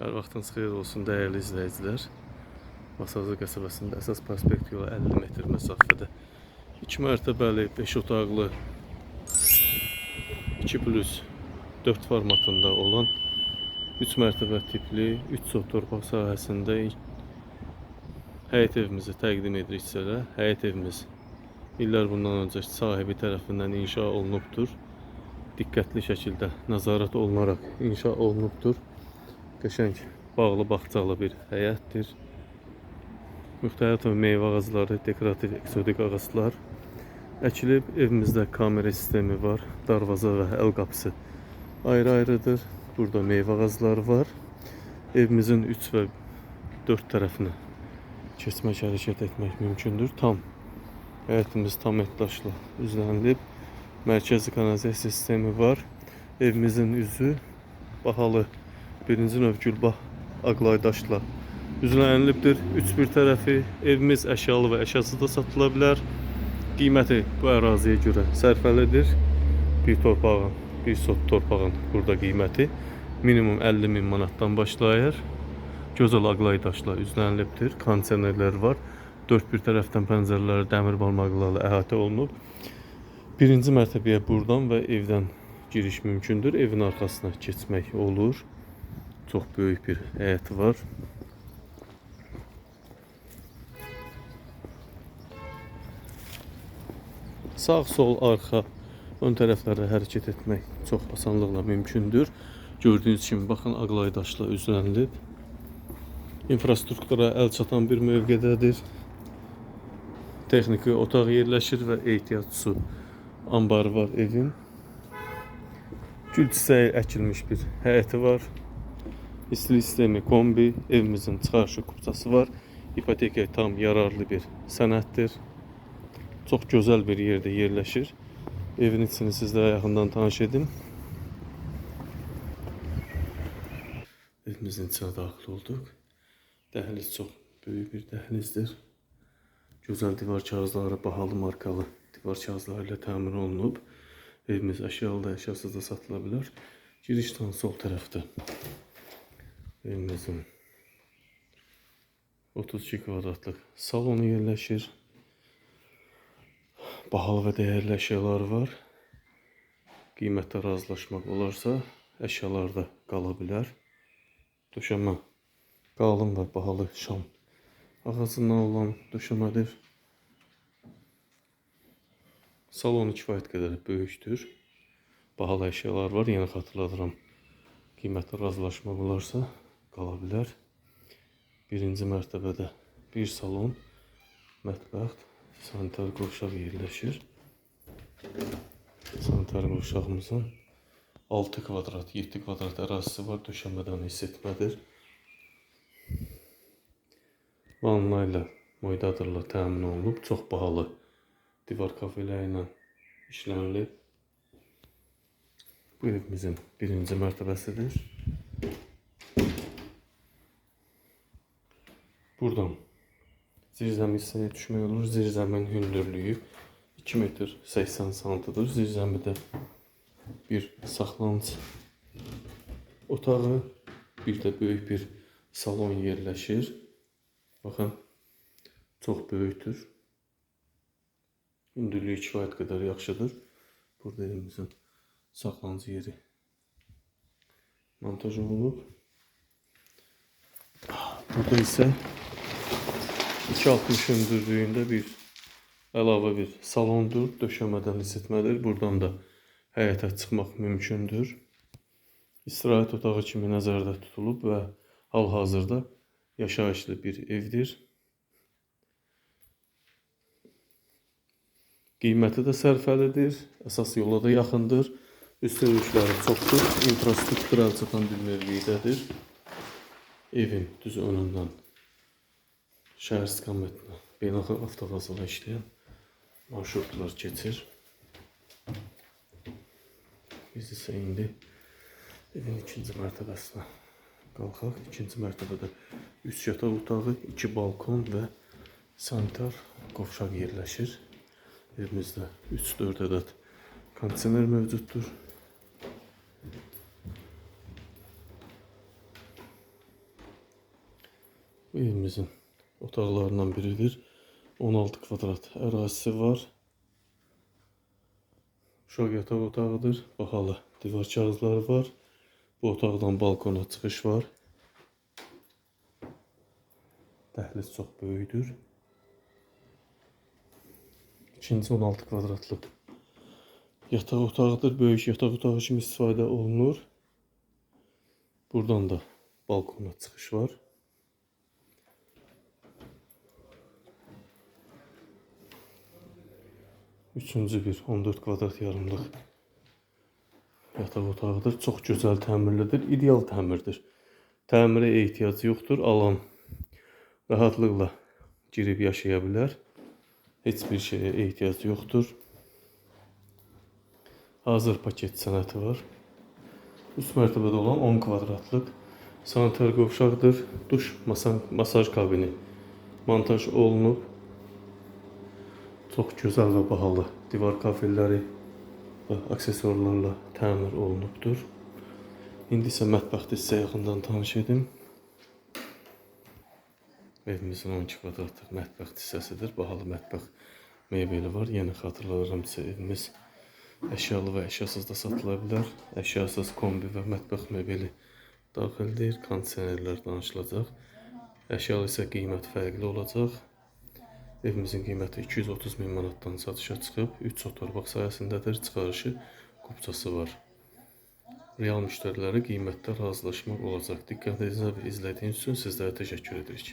Hər vaxtınız xeyir olsun dəyərli izləyicilər. Masazı qəsəbəsində əsas prospekt yola 50 metr məsafədə 2 mərtəbəli, 5 otaqlı 2 plus 4 formatında olan 3 mərtəbə tipli 3 sot torpaq sahəsində həyət evimizi təqdim edirik sizlərə. Həyət evimiz illər bundan öncə sahibi tərəfindən inşa olunubdur. Diqqətli şəkildə nəzarət olunaraq inşa olunubdur. Qəşəng bağlı bağçalı bir həyətdir. Müxtəlif meyvə ağacları, dekorativ eksotik ağaclar əkilib. Evimizdə kamera sistemi var. Darvaza və əl qapısı ayrı-ayrıdır. Burada meyvə ağacları var. Evimizin 3 və 4 tərəfinə keçmək, hərəkət etmək mümkündür. Tam həyətimiz tam etdaşla üzlənilib. Mərkəzi kanalizasiya sistemi var. Evimizin üzü bahalı birinci növ Gülbah Aqlaydaşla üzlənilibdir. Üç bir tərəfi evimiz əşyalı və əşyasız da satıla bilər. Qiyməti bu əraziyə görə sərfəlidir. Bir torpağın, bir sot torpağın burada qiyməti minimum 50 min manatdan başlayır. Gözəl Aqlaydaşla üzlənilibdir. Kondisionerlər var. Dörd bir tərəfdən pəncərələri dəmir barmaqlarla əhatə olunub. Birinci mərtəbəyə buradan və evdən giriş mümkündür. Evin arxasına keçmək olur. Çox böyük bir həyəti var. Sağ, sol, arxa, ön tərəflərdə hərəkət etmək çox asanlıqla mümkündür. Gördüyünüz kimi baxın Aqlaydaşla üzlənilib. İnfrastruktura əl çatan bir mövqedədir. Texniki otaq yerləşir və ehtiyat su ambarı var evin. Gül çiçəyi əkilmiş bir həyəti var. İstilik sistemi kombi, evimizin çıxarışı kupçası var. İpoteka tam yararlı bir sənəddir. Çox gözəl bir yerdə yerləşir. Evin içini sizlərə yaxından tanış edim. Evimizin içine daxil olduq. Dəhliz çox böyük bir dəhlizdir. Gözəl divar kağızları bahalı markalı divar kağızları ilə təmin olunub. Evimiz əşyalı da əşyasız da sol tərəfdə evimizin 32 kvadratlıq salonu yerləşir. Bahalı və dəyərli əşyalar var. Qiymətdə razılaşmaq olarsa, əşyalar da qala bilər. Döşəmə qalın və bahalı şam ağacından olan döşəmədir. Salonu kifayət qədər böyükdür. Bahalı əşyalar var. Yenə xatırladıram. Qiymətlə razılaşmaq olarsa qala bilər. Birinci mərtəbədə bir salon, mətbəx, sanitar qovşaq yerləşir. Sanitar qovşağımızın 6 kvadrat, 7 kvadrat ərazisi var. Döşəmədən hiss etmədir. Vanna ilə moydadırla təmin olunub. Çox bahalı divar kafeleri ilə işlənilib. Bu evimizin birinci mərtəbəsidir. Buradan zirzəmi hissəyə düşmək olur. Zirzəmin hündürlüyü 2 metr 80 santıdır. Zirzəmidə bir saxlanıc otağı, bir də böyük bir salon yerləşir. Baxın, çox böyükdür. Hündürlüyü kifayət qədər yaxşıdır. Burada evimizin saxlanıcı yeri montaj olunub. Burada isə 260 hündürlüyündə bir əlavə bir salondur, döşəmədən isitmədir. Buradan da həyətə çıxmaq mümkündür. İstirahət otağı kimi nəzərdə tutulub və hal-hazırda yaşayışlı bir evdir. Qiyməti də sərfəlidir, əsas yola da yaxındır. Üstünlükləri çoxdur, infrastruktur əl çatan bir mövqeydədir. Evin düz önündən şəhər istiqamətinə beynəlxalq avtovazala işləyən marşrutlar keçir. Biz isə indi evin ikinci mərtəbəsinə qalxaq. İkinci mərtəbədə 3 yataq otağı, 2 balkon və sanitar qovşaq yerləşir. Evimizdə 3-4 ədəd kondisioner mövcuddur. Bu evimizin otaqlarından biridir. 16 kvadrat ərazisi var. Uşaq yataq otağıdır. Bahalı divar kağızları var. Bu otaqdan balkona çıxış var. Dəhliz çox böyükdür. İkinci 16 kvadratlıq yataq otağıdır. Böyük yataq otağı kimi istifadə olunur. Buradan da balkona çıxış var. Üçüncü bir 14 kvadrat yarımlıq yataq otağıdır. Çox gözəl təmirlidir. İdeal təmirdir. Təmirə ehtiyac yoxdur. Alan rahatlıqla girib yaşaya bilər. Heç bir şeyə ehtiyac yoxdur. Hazır paket sənəti var. Üst mərtəbədə olan 10 kvadratlıq sanitar qovşaqdır. Duş, masa, masaj kabini montaj olunub. Çox gözəl və bahalı divar kafelləri və aksesuarlarla təmir olunubdur. İndi isə mətbəxdə sizə yaxından tanış edim. Evimizin 12 kvadratlıq mətbəx hissəsidir. Bahalı mətbəx mebeli var. Yenə xatırladıram sizə evimiz əşyalı və əşyasız da satıla bilər. Əşyasız kombi və mətbəx mebeli daxildir. Kondisionerlər danışılacaq. Əşyalı isə qiymət fərqli olacaq. Evimizin qiyməti 230 min manatdan satışa çıxıb. 3 otorbax sayəsindədir. Çıxarışı qubçası var. Real müştərilərə qiymətdə razılaşmaq olacaq. Diqqətinizə izlədiyiniz üçün sizlərə təşəkkür edirik.